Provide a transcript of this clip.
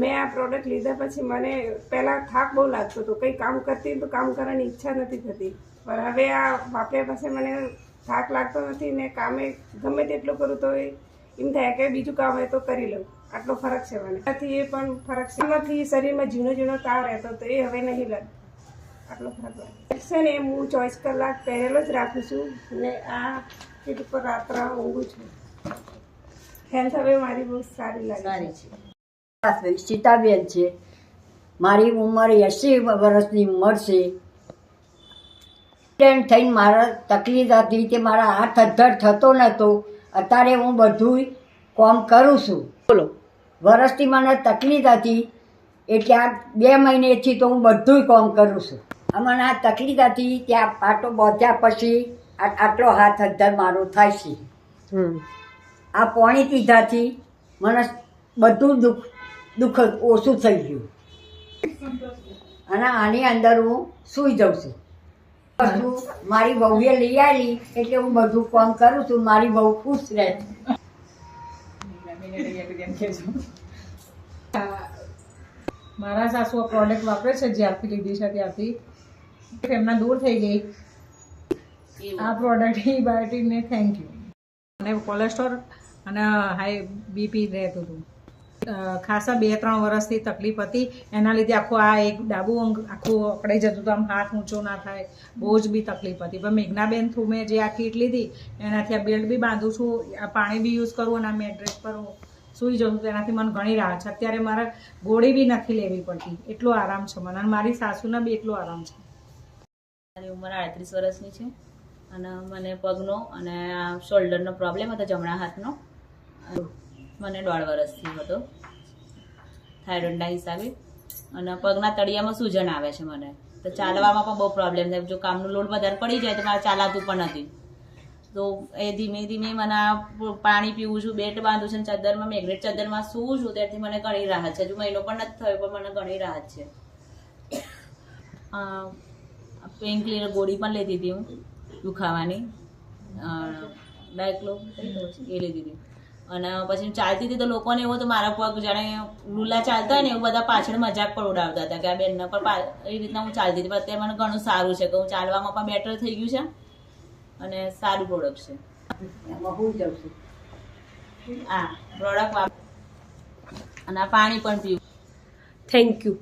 મેં આ પ્રોડક્ટ લીધા પછી મને પહેલાં થાક બહુ લાગતો હતો. કંઈ કામ કરતી તો કામ કરવાની ઈચ્છા નથી થતી. પણ હવે આ વાપર્યા પાસે મને થાક લાગતો નથી ને કામે ગમે તેટલું કરું તો એમ થાય કે બીજું કામ હોય તો કરી લઉં. આટલો ફરક છે મને. એનાથી એ પણ ફરક છે. એમાંથી શરીરમાં ઝીણો ઝીણો તાવ રહેતો તો એ હવે નહીં લાગતો. આટલો ફરક છે ને હું ચોવીસ કલાક પહેરેલો જ રાખું છું ને આ સીટ ઉપર રાત્રે ઊંઘું છું. હેલ્થ હવે મારી બહુ સારી લાગે સારી છે. છે. સીતાબેન છે. મારી ઉંમર એંસી વર્ષની ઉંમર છે. એક્સિડન્ટ થઈને મારા તકલીફ હતી કે મારા હાથ અદ્ધર થતો નહોતો અત્યારે હું બધું કોમ કરું છું. બોલો. વર્ષથી મને તકલીફ હતી. એટલે આ બે મહિનેથી તો હું બધું કોમ કરું છું. મને આ તકલીફ હતી ત્યાં પાટો બાંધ્યા પછી આ- આટલો હાથ અદ્ધર મારો થાય છે. હમ. આ પાણી પીધાથી મને બધું દુઃખ દુઃખ ઓછું થઈ ગયું. અને આની અંદર હું સૂઈ જાઉં છું. બધું મારી વહુએ લઈ આવી એટલે હું બધું કામ કરું છું મારી વહુ ખુશ રહે. છે મારા સાસુ આ પ્રોડક્ટ વાપરે છે જ્યારથી લીધી છે ત્યારથી એમના દૂર થઈ ગઈ. આ પ્રોડક્ટ એ બાયોટિકને થેન્ક યુ અને કોલેસ્ટ્રોલ અને હાઈ બીપી રહેતું હતું. ખાસા બે ત્રણ વર્ષથી તકલીફ હતી. એના લીધે આખું આ એક ડાબુ અંગ આખું અકડાઈ જતું હતું. આમ હાથ ઊંચો ના થાય, બહુ જ બી તકલીફ હતી. પણ મેઘનાબેન થ્રુ મેં જે આ કીટ લીધી, એનાથી આ બેલ્ટ બી બાંધું છું, આ પાણી બી યુઝ કરું અને આ મેટ્રેસ પર હું સૂઈ જઉં છું. એનાથી મને ઘણી રાહત છે. અત્યારે મારે ગોળી બી નથી લેવી પડતી. એટલો આરામ છે મને. અને મારી સાસુને બી એટલો આરામ છે. મારી ઉંમર આડત્રીસ વર્ષની છે. અને મને પગનો અને શોલ્ડરનો પ્રોબ્લેમ હતો જમણા હાથનો. મને દોઢ વર્ષથી હતો. થાઇરોઇડના હિસાબે. અને પગના તળિયામાં સૂજન આવે છે મને. તો ચાલવામાં પણ બહુ પ્રોબ્લેમ થાય. જો કામનું લોડ વધારે પડી જાય તો મારે ચાલાતું પણ નથી. તો એ ધીમે ધીમે મને પાણી પીવું છું બેટ બાંધું છું ચાદરમાં મેગ્નેટ ચાદરમાં સૂવું છું ત્યારથી મને ઘણી રાહત છે. હજુ મહિનો પણ નથી થયો, પણ મને ઘણી રાહત છે. પેઇન ક્લિયર ગોળી પણ લેતી હતી હું દુખાવાની. ડાયક્લો એ લીધી હતી. અને પછી હું ચાલતી હતી તો લોકોને એવો તો મારા પગ જાણે લુલા ચાલતા હોય ને એવું બધા પાછળ મજાક પણ ઉડાવતા હતા કે આ બેનને પણ એ રીતના હું ચાલતી હતી પણ અત્યારે મને ઘણું સારું છે કે હું ચાલવામાં પણ બેટર થઈ ગયું છે અને સારું પ્રોડક્ટ છે. આ પ્રોડક્ટ અને આ પાણી પણ પીવું. Thank you